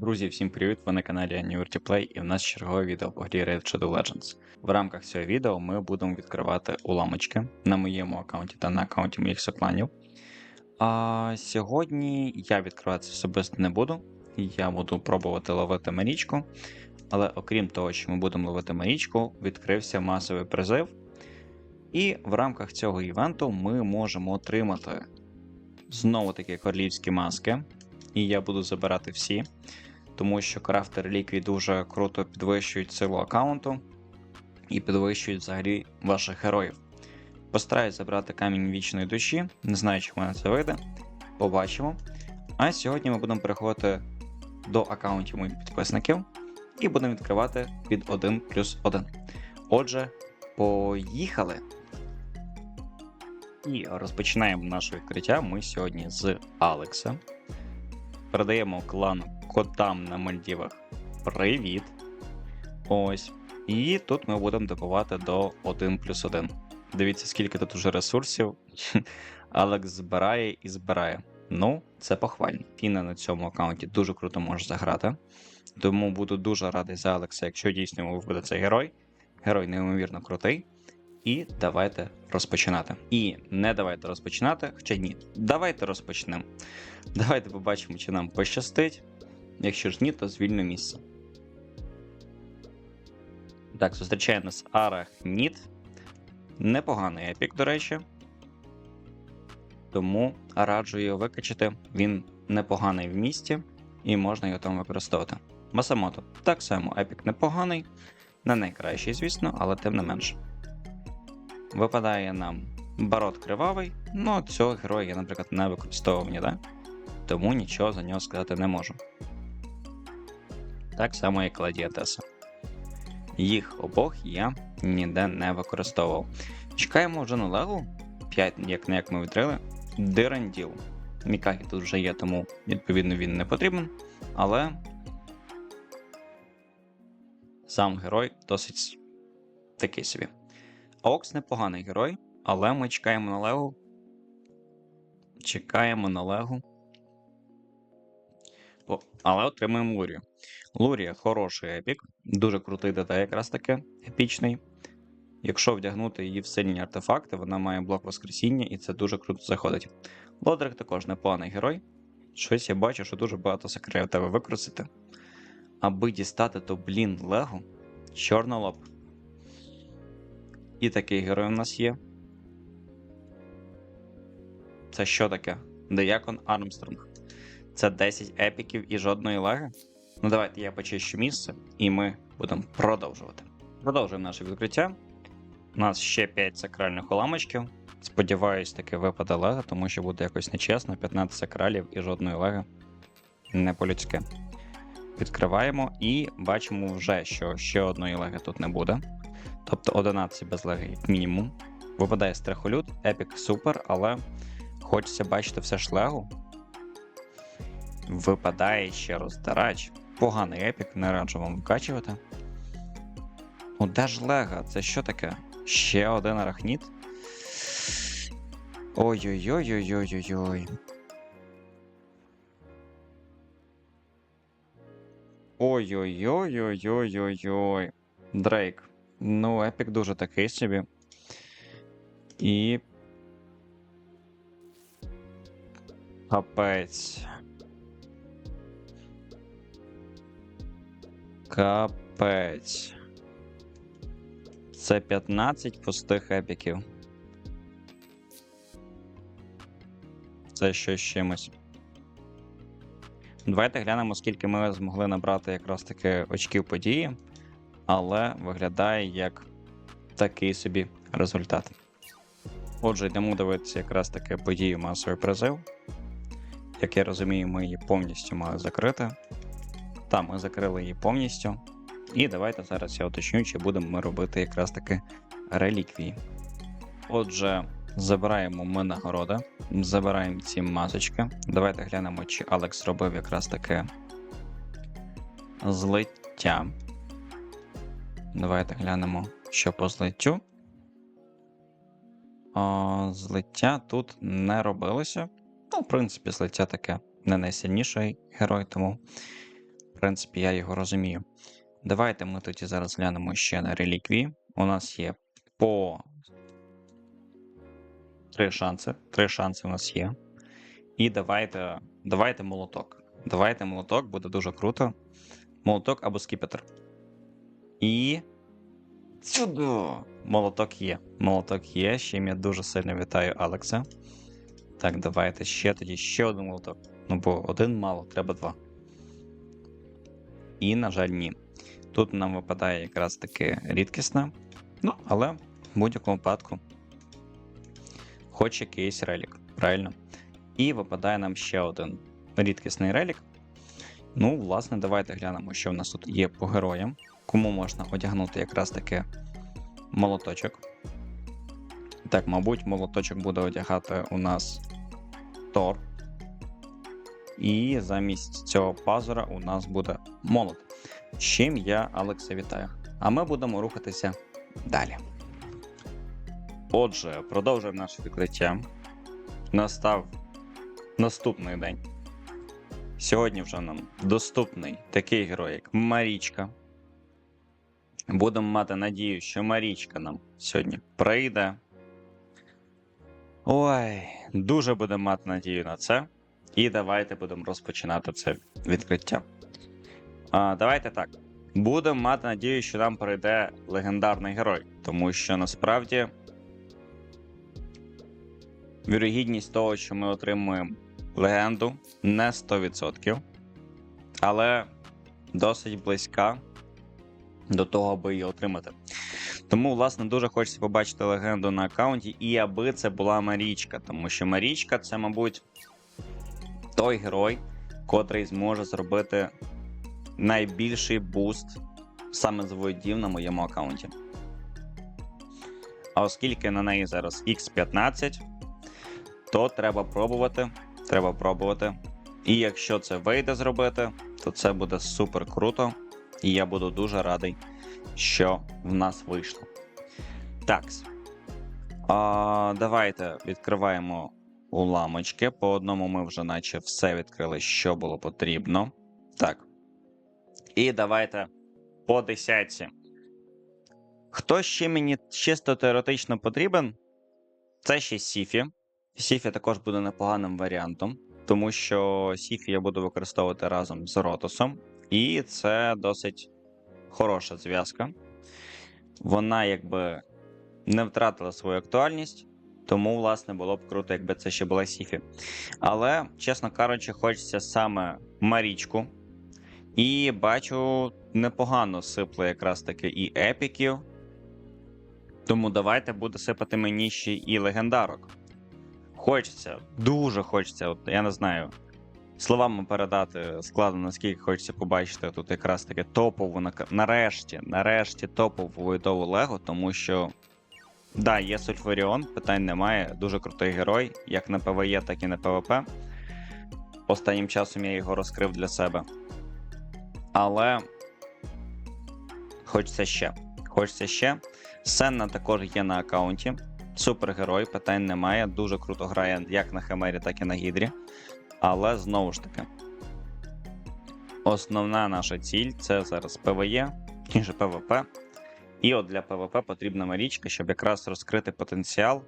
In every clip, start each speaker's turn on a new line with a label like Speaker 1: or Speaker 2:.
Speaker 1: Друзі, всім привіт! Ви на каналі Annuity і в нас чергове відео по грі Raid Shadow Legends. В рамках цього відео ми будемо відкривати уламочки на моєму аккаунті та на аккаунті моїх сокланів. А сьогодні я відкриватися особисто не буду. Я буду пробувати ловити марічку. Але окрім того, що ми будемо ловити марічку, відкрився масовий призив. І в рамках цього івенту ми можемо отримати знову таки королівські маски. І я буду забирати всі, тому що крафти реліквій дуже круто підвищують силу аккаунту і підвищують взагалі ваших героїв. Постараюсь забрати камінь вічної душі, не знаю, чи в мене це вийде. Побачимо. А сьогодні ми будемо переходити до аккаунтів моїх підписників і будемо відкривати під 1 плюс 1. Отже, поїхали! І розпочинаємо наше відкриття. Ми сьогодні з Алекса. Передаємо клану Котам на Мальдівах. Привіт! Ось. І тут ми будемо добувати до 1 плюс 1. Дивіться, скільки тут уже ресурсів. Алекс збирає і збирає. Ну, це похвально. Фіна на цьому аккаунті дуже круто може заграти. Тому буду дуже радий за Алекса, якщо дійсно йому випаде цей герой. Герой неймовірно крутий. І давайте розпочинати. І не давайте розпочинати, хоча ні, давайте розпочнемо. Давайте побачимо, чи нам пощастить. Якщо ж ні, то звільне місце. Так, зустрічає нас Арахніт. Непоганий епік, до речі. Тому раджу його викачати. Він непоганий в місті і можна його там використовувати. Масамото. Так само епік непоганий. Не найкращий, звісно, але тим не менше. Випадає нам барот кривавий, ну цього героя я, наприклад, не використовував ніде, тому нічого за нього сказати не можу. Так само і Кладіатеса. Їх обох я ніде не використовував. Чекаємо вже на легу. 5, як не як ми відкрили. Диранділ. Мікагі тут вже є, тому відповідно він не потрібен. Але сам герой досить такий собі. Окс непоганий герой, але ми чекаємо на Легу. Чекаємо на Легу. О, але отримуємо Лурію. Лурія хороший епік, дуже крутий ДТ якраз таки епічний. Якщо вдягнути її в сильні артефакти, вона має блок Воскресіння і це дуже круто заходить. Лодрик також непоганий герой. Щось я бачу, що дуже багато секретів тебе використати. Аби дістати то, блін, Легу, чорнолоб. І такий герой у нас є. Це що таке? Деякон Армстронг. Це 10 епіків і жодної лаги. Ну давайте я почищу місце, і ми будемо продовжувати. Продовжуємо наше відкриття. У нас ще 5 сакральних уламочків. Сподіваюсь, таки випаде лега, тому що буде якось нечесно. 15 сакралів і жодної леги. Не по-людськи. Відкриваємо і бачимо вже, що ще одної леги тут не буде. Тобто 11 без леги мінімум. Випадає страхолюд, епік супер, але хочеться бачити все ж легу. Випадає ще роздирач. Поганий епік, не раджу вам викачувати. Ну, де ж лега? Це що таке? Ще один арахніт. Ой-ой-ой-ой-ой-ой-ой. Ой-ой-ой-ой-ой-ой-ой. Дрейк. Ну, епік дуже такий собі. І. Капець. Капець. Це 15 пустих епіків. Це щось чимось. Давайте глянемо, скільки ми змогли набрати якраз таки очків події але виглядає як такий собі результат. Отже, йдемо дивитися якраз таки подію масовий призив. Як я розумію, ми її повністю мали закрити. Там ми закрили її повністю. І давайте зараз я уточню, чи будемо ми робити якраз таки реліквії. Отже, забираємо ми нагороди, забираємо ці масочки. Давайте глянемо, чи Алекс робив якраз таке злиття. Давайте глянемо, що по злиттю. О, злиття тут не робилося. Ну, в принципі, злиття таке не найсильніший герой, тому В принципі, я його розумію. Давайте ми тоді зараз глянемо ще на реліквії. У нас є по три шанси. Три шанси у нас є. І давайте, давайте молоток. Давайте молоток, буде дуже круто. Молоток або скіпетр. І. Сюди! Молоток є. Молоток є. чим я дуже сильно вітаю Алекса. Так, давайте ще тоді ще один молоток. Ну, бо один мало, треба два. І, на жаль, ні. Тут нам випадає якраз таки рідкісне. Ну, але в будь-якому випадку. Хоч якийсь релік, правильно? І випадає нам ще один рідкісний релік. Ну, власне, давайте глянемо, що в нас тут є по героям. Кому можна одягнути якраз таки молоточок. Так, мабуть, молоточок буде одягати у нас Тор. І замість цього пазура у нас буде молот. З чим я Алекса вітаю. А ми будемо рухатися далі. Отже, продовжуємо наше відкриття. Настав наступний день. Сьогодні вже нам доступний такий герой, як Марічка. Будемо мати надію, що Марічка нам сьогодні прийде. Ой, дуже будемо мати надію на це. І давайте будемо розпочинати це відкриття. А, Давайте так. Будемо мати надію, що нам прийде легендарний герой, тому що насправді вірогідність того, що ми отримуємо легенду, не 100%, але досить близька до того, аби її отримати. Тому, власне, дуже хочеться побачити легенду на аккаунті, і аби це була Марічка, тому що Марічка це, мабуть, той герой, котрий зможе зробити найбільший буст саме з воїдів на моєму аккаунті. А оскільки на неї зараз X15, то треба пробувати. Треба пробувати. І якщо це вийде зробити, то це буде супер круто. І я буду дуже радий, що в нас вийшло. Так. А, Давайте відкриваємо уламочки. По одному ми вже наче все відкрили, що було потрібно. Так. І давайте по десятці. Хто ще мені чисто теоретично потрібен? Це ще Сіфі. Сіфі також буде непоганим варіантом, тому що Сіфі я буду використовувати разом з Ротосом. І це досить хороша зв'язка. Вона якби не втратила свою актуальність, тому, власне, було б круто, якби це ще була Сіфі. Але, чесно кажучи, хочеться саме Марічку. І бачу, непогано сипле якраз таки і епіків. Тому давайте буде сипати мені ще і легендарок. Хочеться, дуже хочеться, от я не знаю. Словами передати складно, наскільки хочеться побачити тут якраз таке топову, нарешті, нарешті топову воїдову Лего, тому що. Да, є Сульфуріон, питань немає. Дуже крутий герой, як на ПВЕ, так і на ПВП. Останнім часом я його розкрив для себе. Але хочеться ще. Хочеться ще. Сенна також є на аккаунті. Супергерой, питань немає. Дуже круто грає як на Химері, так і на Гідрі. Але знову ж таки, основна наша ціль це зараз ПВЕ, інше ПВП. І от для ПВП потрібна Марічка, щоб якраз розкрити потенціал.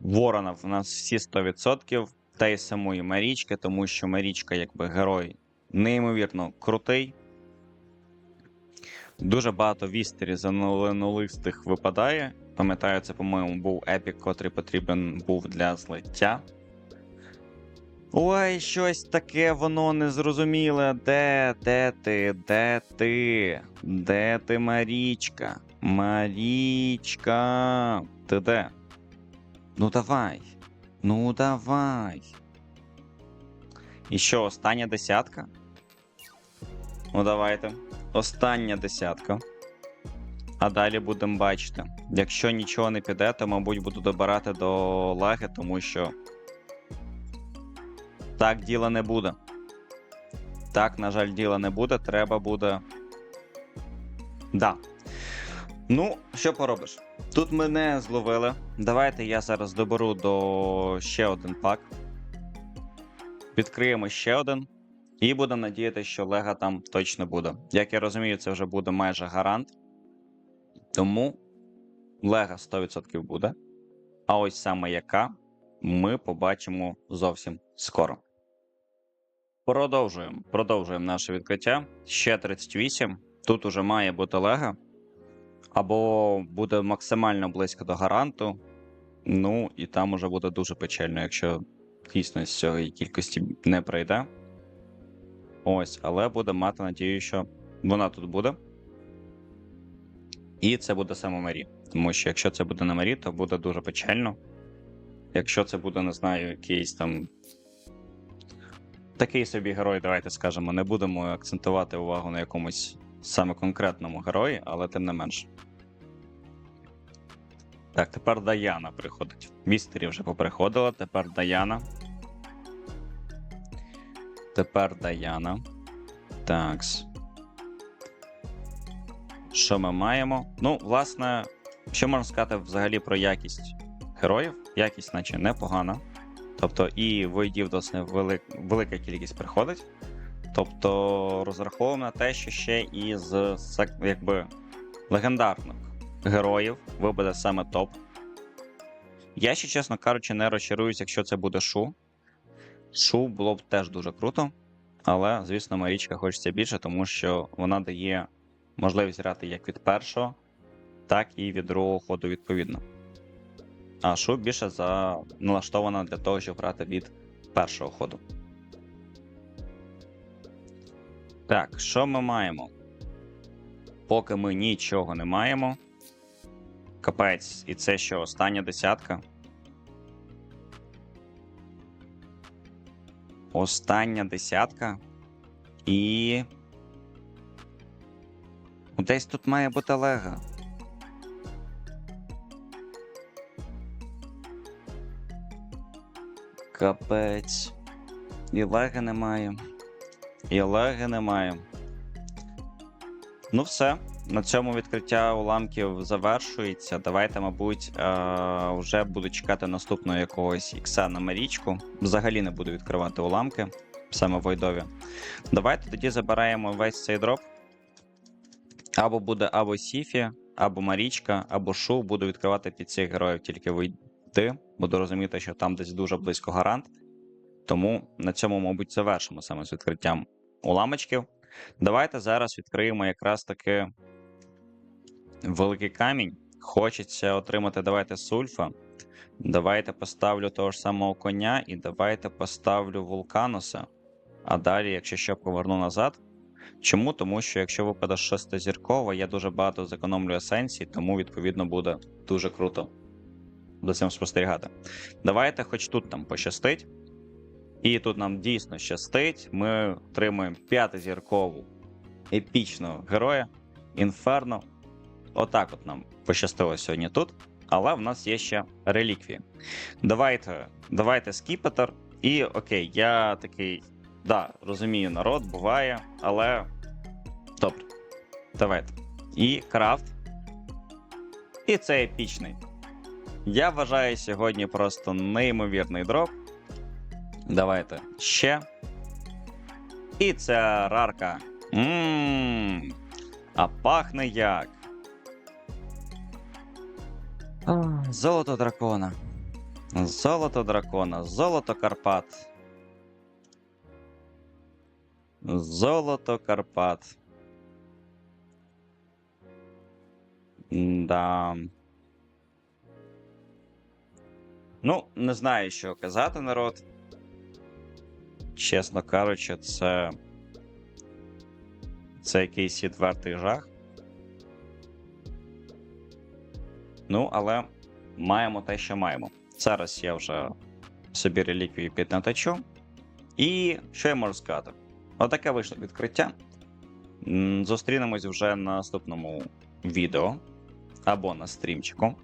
Speaker 1: Ворона в нас всі 100%, та й самої Марічки, тому що Марічка, якби герой, неймовірно крутий. Дуже багато вістері занулистих випадає. Пам'ятаю, це, по-моєму, був епік, котрий потрібен був для злиття. Ой, щось таке воно незрозуміле. Де, де ти? Де ти? Де ти, Марічка? Марічка. Ти де? Ну давай. Ну давай. І що, остання десятка? Ну давайте. Остання десятка. А далі будемо бачити. Якщо нічого не піде, то, мабуть, буду добирати до лаги, тому що. Так діла не буде. Так, на жаль, діла не буде. Треба буде. Да. Ну, що поробиш? Тут мене зловили. Давайте я зараз доберу до ще один пак. Відкриємо ще один. І будемо надіятися, що Лега там точно буде. Як я розумію, це вже буде майже гарант. Тому Лега 100% буде. А ось саме яка ми побачимо зовсім скоро. Продовжуємо. Продовжуємо наше відкриття. Ще 38. Тут уже має бути Лега. Або буде максимально близько до гаранту. Ну, і там уже буде дуже печально, якщо дійсно з цієї кількості не пройде. Ось, але буде мати надію, що вона тут буде. І це буде саме Мері. Тому що якщо це буде на Мері, то буде дуже печально. Якщо це буде, не знаю, якийсь там. Такий собі герой, давайте скажемо, не будемо акцентувати увагу на якомусь саме конкретному герої, але тим не менш. Так, тепер Даяна приходить. Містері вже поприходила, тепер Даяна. Тепер Даяна. Такс. Що ми маємо? Ну, власне, що можна сказати взагалі про якість героїв? Якість, наче непогана. Тобто, і воїдів досить велик, велика кількість приходить. Тобто, розраховуємо на те, що ще із якби легендарних героїв випаде саме топ. Я ще, чесно кажучи, не розчаруюсь, якщо це буде шу. Шу було б теж дуже круто. Але, звісно, Марічка хочеться більше, тому що вона дає можливість грати як від першого, так і від другого ходу відповідно. А шу більше за... налаштована для того, щоб грати від першого ходу. Так, що ми маємо? Поки ми нічого не маємо. Капець, і це що, остання десятка? Остання десятка. І. Ну, Десь тут має бути Лега. Капець. І Леги немає. І Леги немає. Ну, все. На цьому відкриття уламків завершується. Давайте, мабуть, е- вже буду чекати наступного якогось ікса на Марічку. Взагалі не буду відкривати уламки, саме Войдові. Давайте тоді забираємо весь цей дроп. Або буде або Сіфі, або Марічка, або Шу. Буду відкривати під цих героїв тільки Войди. Буду розуміти, що там десь дуже близько гарант. Тому на цьому, мабуть, завершимо саме з відкриттям уламочків. Давайте зараз відкриємо якраз таки великий камінь. Хочеться отримати давайте сульфа. Давайте поставлю того ж самого коня і давайте поставлю вулкануса. А далі, якщо що, поверну назад. Чому? Тому що якщо випаде шестизіркова, я дуже багато зекономлю есенції, тому відповідно буде дуже круто за цим спостерігати. Давайте хоч тут там пощастить. І тут нам дійсно щастить. Ми отримуємо п'ятизіркову епічного героя Інферно. Отак от нам пощастило сьогодні тут. Але в нас є ще реліквії. Давайте давайте скіпетр. І окей, я такий. Да, розумію, народ буває, але. Добре. Давайте. І крафт. І це епічний. Я вважаю сьогодні просто неймовірний дроп. Давайте ще. І ця рарка. Ммм. А пахне як. Золото дракона. Золото дракона. Золото Карпат. Золото Карпат. Да. Ну, не знаю, що казати, народ. Чесно кажучи, це. Це якийсь відвертий жах. Ну, але маємо те, що маємо. Зараз я вже собі реліквії піднатачу. І що я можу сказати? Отаке вийшло відкриття. Зустрінемось вже на наступному відео або на стрімчику.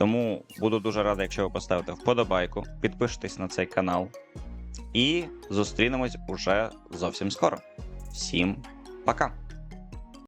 Speaker 1: Тому буду дуже радий, якщо ви поставите вподобайку, підпишетесь на цей канал. І зустрінемось уже зовсім скоро. Всім пока!